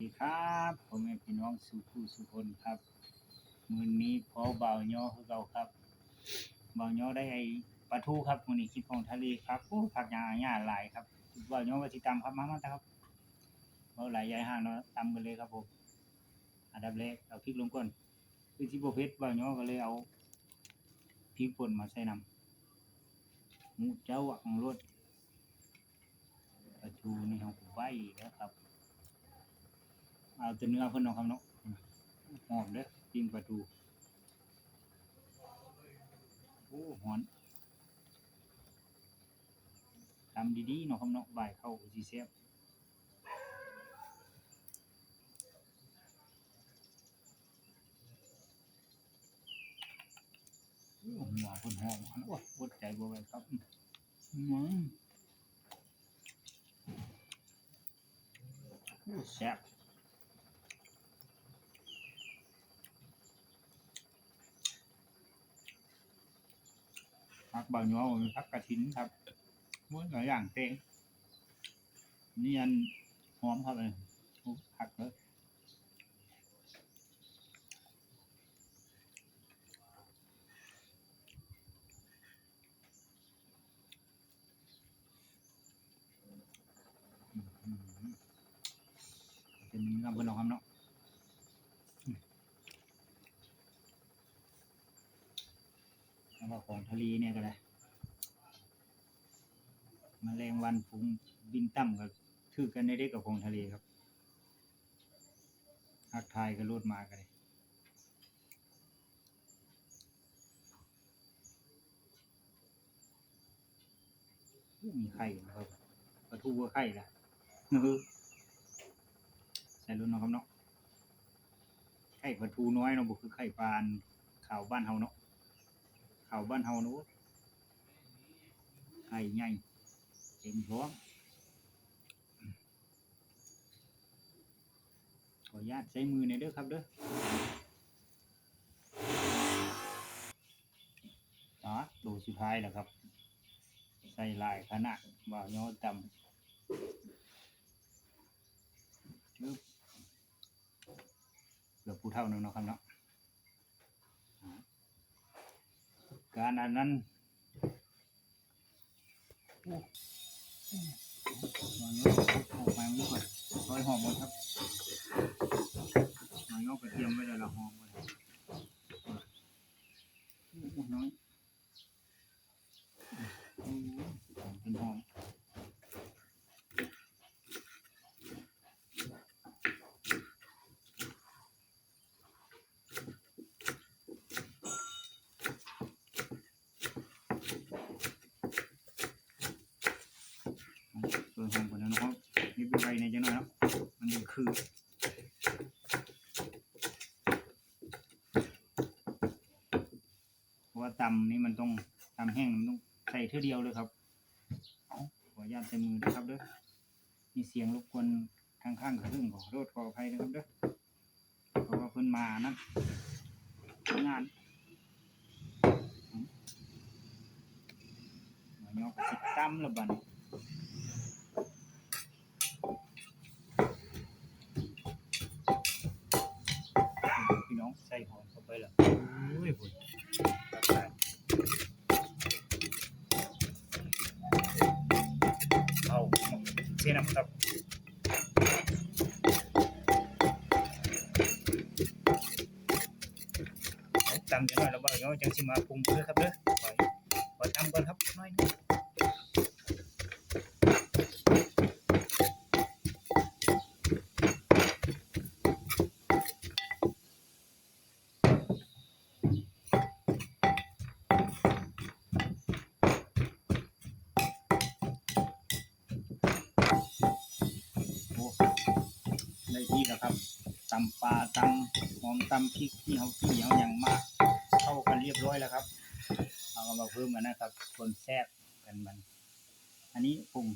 สวัสดีครับผมเป็นพี่น้องสุภูสุคนครับมือนี้พอเบาย่อคือเราครับเบาย่อได้ไอ้ปลาทูครับมือนี้คิดของทะเลครับโอ้ผักยาหญ้าหลายครับเบาย่อว่าสิตำครับมามาครับเบาหลายยายห่างเนาะตำกันเลยครับผมอันดับแรกเอาพริกลงก่อนคือที่บ่เผ็ดเบาย่อก็เลยเอาพริกป่นมาใส่น้ำหมูเจ้าอังรสปลาทูนี่ของผมไว้แล้วครับ เอาแต่เนื้อเพิ่นเนาะครับเนาะหอมเด้อปิ้งปลาทูโอ้หอนทำดีๆเนาะครับเนาะบ่ายเข้าสิแซ่บโอ้หัวเพิ่นหอมหันโอ้อดใจบ่ไหวครับอืมโอ้แซ่บ ผักบางย้อมีผักกระถินครับม้วนหลายอย่างเต็งนี่อันหอมครับเลยผักเลยเป็นเนื้อบนเราครับเนาะ แล้วก็ของทะเลเนี่ยก็ได้มแมลงวันฝูงบินต่ำกับคือกันในเด็กกับของทะเลครับทักทายก็รูดมากันเลยมีไข่นะครับปลาทูกับไข่ละอื้อใส่รุ่นนาะครับเนาะไข่ปลาทูน้อยเนาะบ่คือไข่ปลานขาวบ้านเฮาเนาะ เขาบ้านเฮานู้ไข่ใหญ่เต็มท้องขออนุญาตใช้มือในเด้อครับเด้ออ๋อดูสุดท้ายแล้วครับ ใส่ลายขนาดว่าย้อจำชึบเกือบผู้เท่าหนึงเนาะครับเนาะ การอันนั้นโอ้มายกออกไปมันก่อนซอยหอมหมดครับมายกกระเทียมไว้เลยละหอมเลยน้อยเป็นหอมซอยหอมก่อนนะครับนี่เป็นใบในจังหน่อยครับมันคือ เพราะว่าตำนี่มันต้องตำแห้งมันต้องใส่เท่าเดียวเลยครับขออนุญาตใส่มือนะครับเด้อมีเสียงรบกวนข้างๆกระหึ่งขอโทษขออภัยนะครับเด้อเพราะว่าเพิ่นมานะงานอืมายกสิตำละบัดนพี่น้องใส่หอมเข้าไปละอุ้ย ตำจังหน่อยแล้วบ่เดี๋ยจังสิมาปรุงเด้อครับเด้อปล่อยปล่อยตำก่อนครับน้อยนึงได้ที่แล้วครับตำปลาตำหอมตำพริกที่เฮาขี้เฮาหยังมาเข้าก บร้อยแล้วครับ เอาก็มาเพิ่มกันนะครับคนแซ่บกันมัน อันนี้ปรุง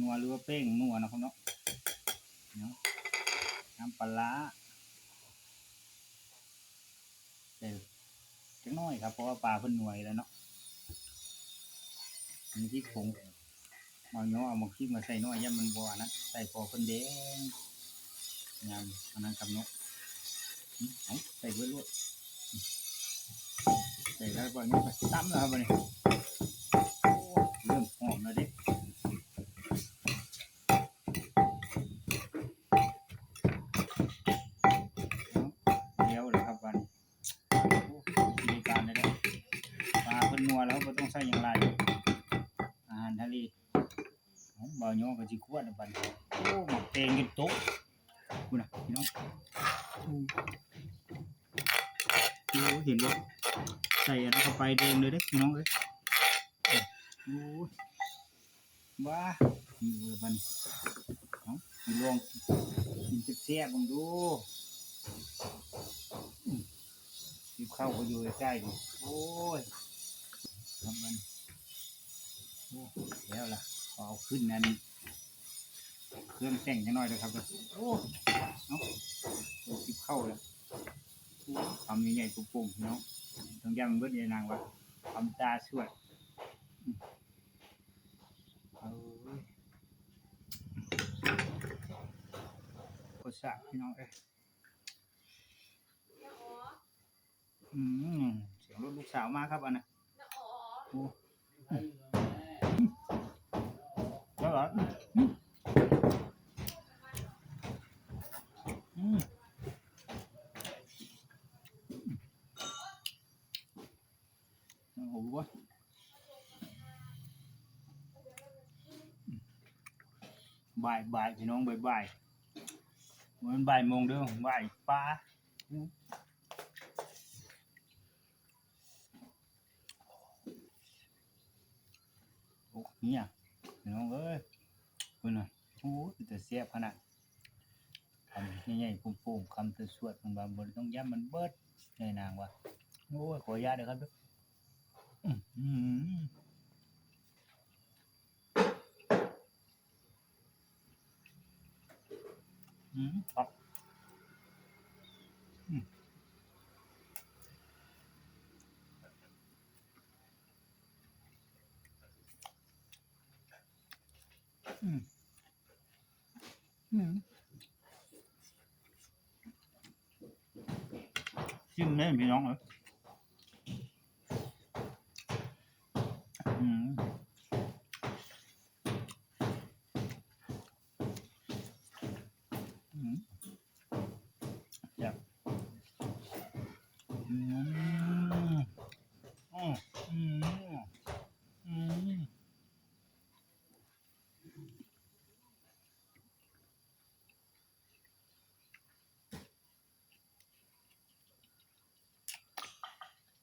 นัวหรือว่าเป้งนัวนะครับเนาะเนาะน้ำปลาเดี๋ยวจังน้อยครับ เพราะว่าปลาเพิ่นหน่วยแล้วเนาะอันนี้ที่ผงมาเนาะเอามาขี้มาใส่น้อยย่ามันบัวนะใส่พอเพิ่นแดงยำอันนั้นกับเอาะใส่เบิดรวดอืมใส่ แล้วก็นี่ไปตั้มแล้วครับวันนี้เริ่มหอมแล้วด็กเดี๋ยวเลยครับวันนี้โอ้มีการเลยเด้อปลาเพิ่นนัวแล้วก็ต้องใส่อย่างไรอาหารทะเลเอาเบาโยก็จิควดแล้วบัดนี้โอ้หมักเตงกินโต๊ะคุณน่ะพี่น้องโอ้เห็นว่ ใส่อันนั้นเข้าไปแดงเลยเด้พี่น้องเอ้ยโอ้ยบ้านี่เลยบันเอาพี่ลงกินเสียบๆบังดูอืมรีบเข้าไปอยู่ใกล้ๆดิโอ้ยทำมันโอ้แล้วล่ะเอาขึ้นนั่นเครื่องแต่งจังหน่อยเลยครับเด้อโอ้เอาตัวรีบเข้าแล้วทำใหญ่ๆปุ่มๆเนาะ ต้องย้ำเบิดในนางว่าทำตาสวยอืมเอาเว้ยโคตรสะพี่น้องเอ้ยอืมเสียงรถลูกสาวมากครับอันน่ะโอ้แล้วเหรอ บ่ายบ่ายพี่น้องบ่ายบ่ายมันบ่ายโมงเด้อบ่ายปลาโอ้เนี่ยพี่น้องเอ้ยเพิ่นน่ะโอ้แต่เสียบขนาดคำใหญ่ๆปุ่มๆคำตัวสวดมันบางบนต้องย้ำมันเบิดในนางว่าโอ้ยขออนุญาตเด้อครับด้ออื อืมอืมครับอืมอืมอืมชิมเลยพี่น้องเอ้ยอืมอืมจับอืมอืมอืมอืมอืมอืม